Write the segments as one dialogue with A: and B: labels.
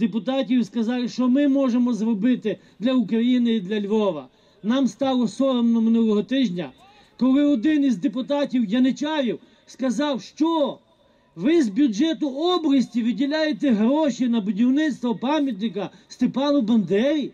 A: депутатів і сказали, що ми можемо зробити для України і для Львова. Нам стало соромно минулого тижня, коли один із депутатів Яничарів сказав, що ви з бюджету області виділяєте гроші на будівництво пам'ятника Степану Бандері.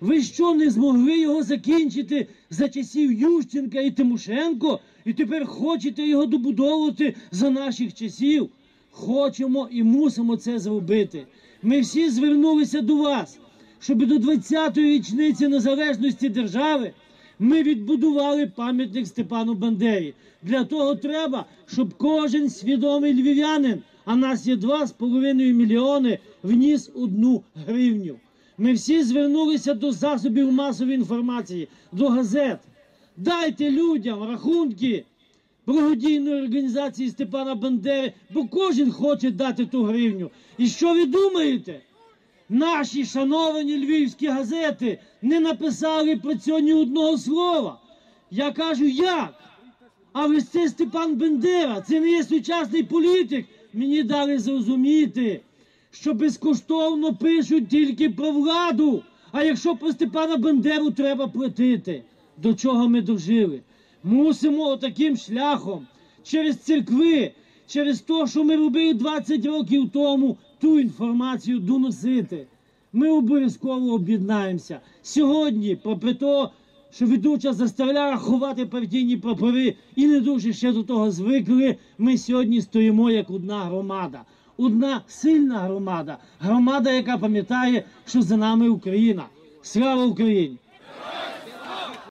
A: Ви що не змогли його закінчити за часів Ющенка і Тимошенко, і тепер хочете його добудовувати за наших часів? Хочемо і мусимо це зробити. Ми всі звернулися до вас, щоб до 20-ї річниці незалежності держави ми відбудували пам'ятник Степану Бандері. Для того треба, щоб кожен свідомий львів'янин, а нас є 2,5 мільйони, вніс одну гривню. Ми всі звернулися до засобів масової інформації, до газет. Дайте людям рахунки благодійної організації Степана Бандери, бо кожен хоче дати ту гривню. І що ви думаєте? Наші шановані львівські газети не написали про це ні одного слова. Я кажу, як? А ось це Степан Бендера, це не є сучасний політик. Мені дали зрозуміти, що безкоштовно пишуть тільки про владу. А якщо про Степана Бендеру треба платити, до чого ми дожили? Мусимо отаким шляхом через церкви, через те, що ми робили 20 років тому, ту інформацію доносити. Ми обов'язково об'єднаємося. Сьогодні, попри те, що ведуча заставляє ховати партійні прапори і не дуже ще до того звикли, ми сьогодні стоїмо як одна громада. Одна сильна громада, громада, яка пам'ятає, що за нами Україна. Слава Україні!